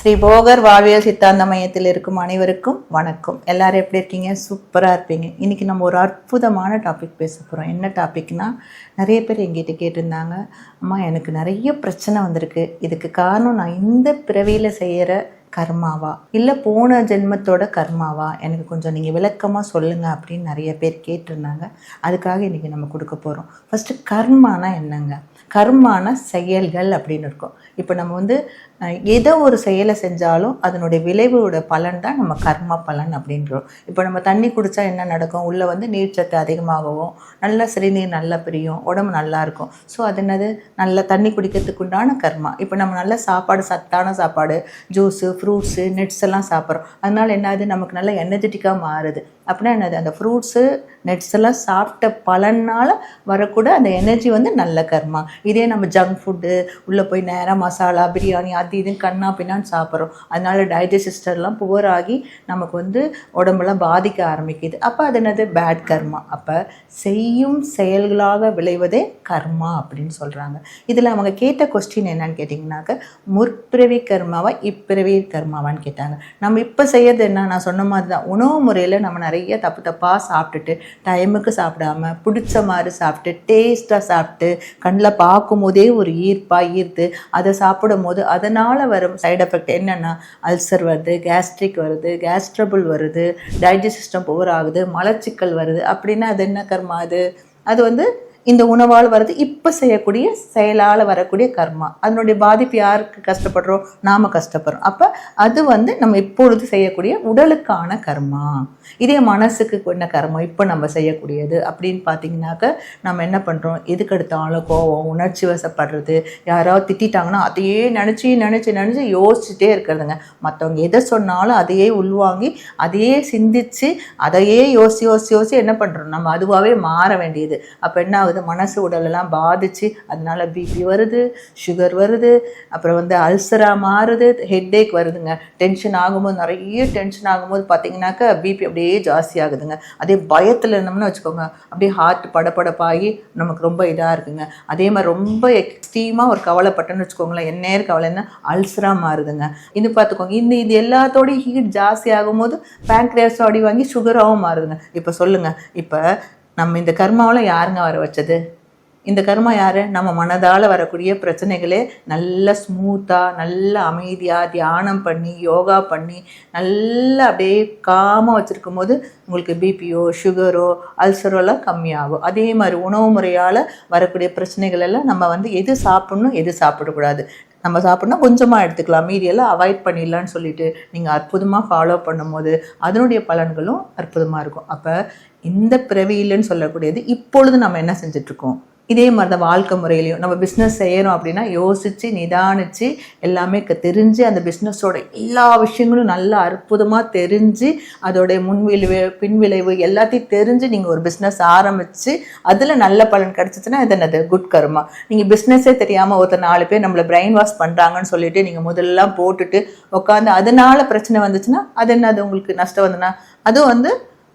ஸ்ரீ போகர் வாவியல் சித்தாந்த மையத்தில் இருக்கும் அனைவருக்கும் வணக்கம். எல்லாரும் எப்படி இருக்கீங்க? சூப்பராக இருப்பீங்க. இன்னைக்கு நம்ம ஒரு அற்புதமான டாபிக் பேச போகிறோம் என்ன டாபிக்னால் நிறைய பேர் எங்கிட்ட கேட்டிருந்தாங்க அம்மா எனக்கு நிறைய பிரச்சனை வந்திருக்கு. இதுக்கு காரணம் நான் இந்த பிறவியில் செய்கிற கர்மாவா? இல்லை போன ஜென்மத்தோட கர்மாவா? எனக்கு கொஞ்சம் நீங்கள் விளக்கமாக சொல்லுங்கள் அப்படின்னு நிறைய பேர் கேட்டிருந்தாங்க. அதுக்காக இன்றைக்கி நம்ம கொடுக்க போகிறோம் ஃபஸ்ட்டு கர்மானா என்னங்க? கர்மான செயல்கள் அப்படின்னு இருக்கும். இப்போ நம்ம வந்து எதோ ஏதோ ஒரு செயலை செஞ்சாலும் அதனுடைய விளைவோட பலன் தான் நம்ம கர்ம பலன் அப்படின்றோம். இப்போ நம்ம தண்ணி குடித்தா என்ன நடக்கும்? உள்ளே வந்து நீர்ச்சத்து அதிகமாகவும் நல்ல சிறுநீர் நல்லா பிரியும் உடம்பு நல்லா இருக்கும். ஸோ அது என்னது? நல்ல தண்ணி குடிக்கிறதுக்கு உண்டான கர்மா. இப்போ நம்ம நல்ல சாப்பாடு சத்தான சாப்பாடு ஜூஸு ஃப்ரூட்ஸு நட்ஸ் எல்லாம் சாப்பிட்றோம். அதனால் என்ன ஆகுது? நமக்கு நல்லா எனர்ஜெட்டிக்காக மாறுது. அப்படின்னா என்னது? அந்த ஃப்ரூட்ஸு நெட்ஸ் எல்லாம் சாப்பிட்ட பலனால் வரக்கூட அந்த எனர்ஜி வந்து நல்ல கர்மா. இதே நம்ம ஜங்க் ஃபுட்டு உள்ளே போய் நேராக மசாலா பிரியாணி அது இதுன்னு கண்ணா பின்னான்னு சாப்பிட்றோம். அதனால டைஜஸ்ட் சிஸ்டர்லாம் புவர் ஆகி நமக்கு வந்து உடம்பெல்லாம் பாதிக்க ஆரம்பிக்குது. அப்போ அது என்னது? பேட் கர்மா. அப்போ செய்யும் செயல்களாக விளைவதே கர்மா அப்படின்னு சொல்கிறாங்க இதில் அவங்க கேட்ட கொஸ்டின் என்னன்னு கேட்டிங்கனாக்க முற்பிறவி கர்மாவா இப்பிறவி கர்மாவான்னு கேட்டாங்க. நம்ம இப்போ செய்யறது என்ன? நான் சொன்ன மாதிரி தான் உணவு முறையில் நம்ம நிறைய தப்பு தப்பாக சாப்பிட்டுட்டு டைமுக்கு சாப்பிடாம பிடிச்ச மாதிரி சாப்பிட்டு டேஸ்ட்டாக சாப்பிட்டு கண்ணில் பார்க்கும்போதே ஒரு ஈர்ப்பாக ஈர்த்து அதை சாப்பிடும் போது அதனால் வரும் சைடு எஃபெக்ட் என்னென்னா அல்சர் வருது கேஸ்ட்ரிக் வருது கேஸ்ட்ரபிள் வருது டைஜஸ்ட் சிஸ்டம் புவர் ஆகுது மலச்சிக்கல் வருது அப்படின்னா அது என்ன கர்மா அது? அது வந்து இந்த உணவால் வர்றது இப்போ செய்யக்கூடிய செயலால் வரக்கூடிய கர்மா. அதனுடைய பாதிப்பு யாருக்கு கஷ்டப்படுறோம்? நாம் கஷ்டப்படுறோம். அப்போ அது வந்து நம்ம இப்பொழுது செய்யக்கூடிய உடலுக்கான கர்மா. இதே மனசுக்கு என்ன கர்மம் இப்போ நம்ம செய்யக்கூடியது அப்படின்னு பார்த்தீங்கன்னாக்க நம்ம என்ன பண்ணுறோம் எதுக்கு எடுத்தாலும் கோவம் உணர்ச்சி வசப்படுறது. யாராவது திட்டிட்டாங்கன்னா அதையே நினச்சி நினச்சி நினச்சி யோசிச்சுட்டே இருக்கிறதுங்க. மற்றவங்க எதை சொன்னாலும் அதையே உள்வாங்கி அதையே சிந்திச்சு அதையே யோசி யோசி யோசி என்ன பண்ணுறோம் நம்ம அதுவாகவே மாற வேண்டியது. அப்போ என்ன ஆகுது மனசு உடலெல்லாம் பாதிச்சு அதனால பிபி வருது சுகர் வருது அப்புறம் வந்து அல்சராக மாறுது ஹெட்டேக் வருதுங்க. டென்ஷன் ஆகும்போது நிறைய டென்ஷன் ஆகும்போது பார்த்தீங்கன்னாக்கா பிபி அப்படியே ஜாஸ்தி ஆகுதுங்க. அதே பயத்தில் இருந்தோம்னு வச்சுக்கோங்க அப்படியே ஹார்ட் படபடப்பாகி நமக்கு ரொம்ப இதாக இருக்குங்க. அதே மாதிரி ரொம்ப எக்ஸ்ட்ரீமாக ஒரு கவலைப்பட்டேன்னு வச்சுக்கோங்களேன் என்ன? கவலைன்னா அல்சராக மாறுதுங்க. இது பார்த்துக்கோங்க இந்த இது எல்லாத்தோடையும் ஹீட் ஜாஸ்தி ஆகும்போது பேங்க்ரியாஸ் அடி வாங்கி சுகராகவும் மாறுதுங்க. இப்போ சொல்லுங்கள் இப்போ நம்ம இந்த கர்மாவில் யாருங்க வர வச்சது? இந்த கர்மா யார்? நம்ம மனதால் வரக்கூடிய பிரச்சனைகளே நல்ல ஸ்மூத்தாக நல்ல அமைதியாக தியானம் பண்ணி யோகா பண்ணி நல்லா அப்படியே காமாக வச்சுருக்கும் போது உங்களுக்கு பிபியோ சுகரோ அல்சரோ எல்லாம் கம்மியாகும். அதே மாதிரி உணவு முறையால் வரக்கூடிய பிரச்சனைகள் எல்லாம் நம்ம வந்து எது சாப்பிட்ணும் எது சாப்பிடக்கூடாது. நம்ம சாப்பிட்னா கொஞ்சமாக எடுத்துக்கலாம். மீதியெல்லாம் அவாய்ட் பண்ணிடலான்னு சொல்லிட்டு நீங்கள் அற்புதமாக ஃபாலோ பண்ணும்போது அதனுடைய பலன்களும் அற்புதமாக இருக்கும். அப்போ இந்த பிறவியிலன்னு சொல்லக்கூடியது இப்பொழுது நம்ம என்ன செஞ்சிட்ருக்கோம் இதே மாதிரி தான் வாழ்க்கை முறையிலையும். நம்ம பிஸ்னஸ் செய்கிறோம் அப்படின்னா யோசித்து நிதானித்து எல்லாமே க- தெரிஞ்சு அந்த பிஸ்னஸோட எல்லா விஷயங்களும் நல்லா அற்புதமாக தெரிஞ்சு அதோடைய முன்விளைவு பின்விளைவு எல்லாத்தையும் தெரிஞ்சு நீங்கள் ஒரு பிஸ்னஸ் ஆரம்பித்து அதில் நல்ல பலன் கிடச்சிச்சின்னா இது என்னது? குட் கர்மா நீங்கள் பிஸ்னஸே தெரியாமல் ஒருத்தர் நாலு பேர் நம்மளை பிரெயின் வாஷ் பண்ணுறாங்கன்னு சொல்லிட்டு நீங்கள் முதல்லாம் போட்டுட்டு உட்காந்து அதனால பிரச்சனை வந்துச்சுன்னா அது என்னது? உங்களுக்கு நஷ்டம் வந்துன்னா அதுவும் வந்து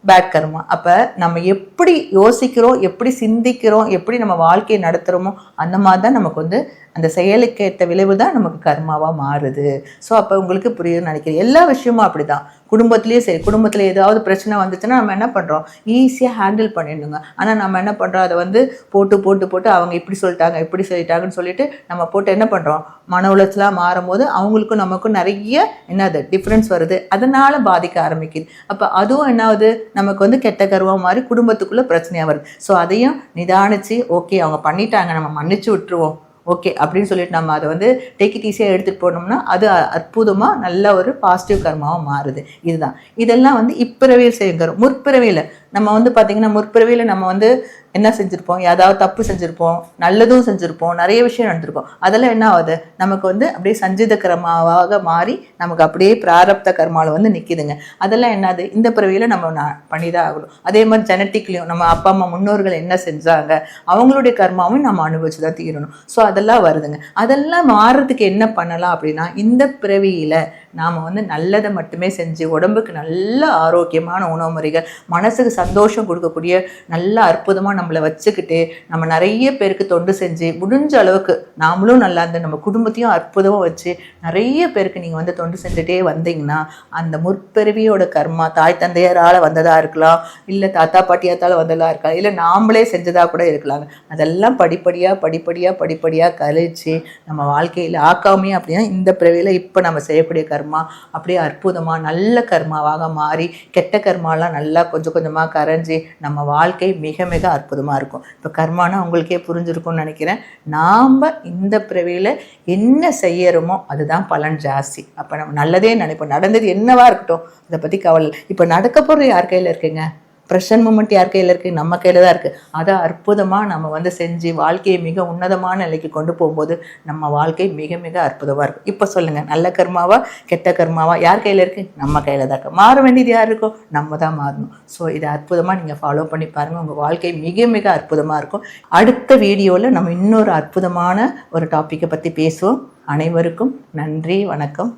பேட் கர்மா. அப்போ நம்ம எப்படி யோசிக்கிறோம் எப்படி சிந்திக்கிறோம் எப்படி நம்ம வாழ்க்கையை நடத்துகிறோமோ அந்த மாதிரி தான் நமக்கு வந்து அந்த செயலுக்கேற்ற விளைவு தான் நமக்கு கர்மாவாக மாறுது. ஸோ அப்போ உங்களுக்கு புரியுதுன்னு நினைக்கிறேன். எல்லா விஷயமும் அப்படி தான் குடும்பத்துலேயும் சரி குடும்பத்தில் ஏதாவது பிரச்சனை வந்துச்சுன்னா நம்ம என்ன பண்ணுறோம் ஈஸியாக ஹேண்டில் பண்ணிடணுங்க. ஆனால் நம்ம என்ன பண்ணுறோம் அதை வந்து போட்டு போட்டு போட்டு அவங்க இப்படி சொல்லிட்டாங்க இப்படி சொல்லிட்டாங்கன்னு சொல்லிட்டு நம்ம போட்டு என்ன பண்ணுறோம் மன உளைச்சலாக மாறும்போது அவங்களுக்கும் நமக்கும் நிறைய என்னது டிஃப்ரென்ஸ் வருது. அதனால் பாதிக்க ஆரம்பிக்குது. அப்போ அதுவும் என்னாவது நமக்கு வந்து கெட்ட கருவாக மாதிரி குடும்பத்துக்குள்ளே பிரச்சனையாக வருது. ஸோ அதையும் நிதானிச்சு ஓகே அவங்க பண்ணிட்டாங்க நம்ம மன்னிச்சு விட்டுருவோம். ஓகே அப்படின்னு சொல்லிட்டு நம்ம அதை வந்து டேக் இட் ஈஸியாக எடுத்துகிட்டு போனோம்னா அது அற்புதமாக நல்ல ஒரு பாசிட்டிவ் கர்மாவாக மாறுது. இதுதான். இதெல்லாம் வந்து இப்பிறவியில் செய்யுங்கிறோம் முற்பிறவியில் நம்ம வந்து பார்த்திங்கன்னா முற்பிறவியில் நம்ம வந்து என்ன செஞ்சுருப்போம்? ஏதாவது தப்பு செஞ்சுருப்போம் நல்லதும் செஞ்சுருப்போம் நிறைய விஷயம் நடந்திருப்போம் அதெல்லாம் என்ன ஆகுது? நமக்கு வந்து அப்படியே சஞ்சித கர்மாவாக மாறி நமக்கு அப்படியே பிராரப்த கர்மாவில் வந்து நிற்கிதுங்க அதெல்லாம் என்னது? இந்த பிறவியில் நம்ம பண்ணி பண்ணிதான் ஆகணும். அதே மாதிரி ஜெனட்டிக்லையும் நம்ம அப்பா அம்மா முன்னோர்கள் என்ன செஞ்சாங்க? அவங்களுடைய கர்மாவும் நம்ம அனுபவிச்சு தான் தீரணும். ஸோ அதெல்லாம் வருதுங்க. அதெல்லாம் மாறுறதுக்கு என்ன பண்ணலாம் அப்படின்னா இந்த பிறவியில் நாம் வந்து நல்லதை மட்டுமே செஞ்சு உடம்புக்கு நல்ல ஆரோக்கியமான உணவு முறைகள் மனசுக்கு சந்தோஷம் கொடுக்கக்கூடிய நல்ல அற்புதமாக நம்மளை வச்சுக்கிட்டு நம்ம நிறைய பேருக்கு தொண்டு செஞ்சு முடிஞ்ச அளவுக்கு நாமளும் நல்லா இருந்து நம்ம குடும்பத்தையும் அற்புதமாக வச்சு நிறைய பேருக்கு நீங்கள் வந்து தொண்டு செஞ்சுட்டே வந்தீங்கன்னா அந்த முற்பிறவியோட கர்மா தாய் தந்தையரால் வந்ததாக இருக்கலாம் இல்லை தாத்தா பாட்டியாத்தால் வந்ததாக இருக்கலாம் இல்லை நாமளே செஞ்சதாக கூட இருக்கலாங்க அதெல்லாம் படிப்படியாக படிப்படியாக படிப்படியாக கழிச்சு நம்ம வாழ்க்கையில் ஆக்காமே அப்படின்னா இந்த பிறவியில் இப்போ நம்ம செய்யக்கூடிய கர்மா அப்படியே அற்புதமாக நல்ல கர்மாவாக மாறி கெட்ட கர்மாலாம் நல்லா கொஞ்சம் கொஞ்சமாக கரைஞ்சி நம்ம வாழ்க்கை மிக மிக அற்புதமாக இருக்கும். இப்போ கர்மானா உங்களுக்கே புரிஞ்சிருக்கும்னு நினைக்கிறேன். நாம் இந்த பிறவியில் என்ன செய்யறோமோ அதுதான் பலன் ஜாஸ்தி. அப்போ நம்ம நல்லதே நினைப்போம். நடந்தது என்னவா இருக்கட்டும் அதை பற்றி கவலை இப்போ நடக்க போகிறது யார் கையில் இருக்குங்க? ப்ரெஷன் மூமெண்ட் யார் கையில் இருக்குது நம்ம கையில் தான் இருக்குது அதை அற்புதமாக நம்ம வந்து செஞ்சு வாழ்க்கையை மிக உன்னதமான நிலைக்கு கொண்டு போகும்போது நம்ம வாழ்க்கை மிக மிக அற்புதமாக இருக்கும். இப்போ சொல்லுங்கள் நல்ல கர்மாவா கெட்ட கர்மாவா? யார் கையில் இருக்குது நம்ம கையில் தான் இருக்கு. மாற வேண்டியது யார் இருக்கோ நம்ம தான் மாறணும். ஸோ இதை அற்புதமாக நீங்கள் ஃபாலோ பண்ணி பாருங்கள் உங்கள் வாழ்க்கை மிக மிக அற்புதமாக இருக்கும். அடுத்த வீடியோவில் நம்ம இன்னொரு அற்புதமான ஒரு டாப்பிக்கை பற்றி பேசுவோம். அனைவருக்கும் நன்றி வணக்கம்.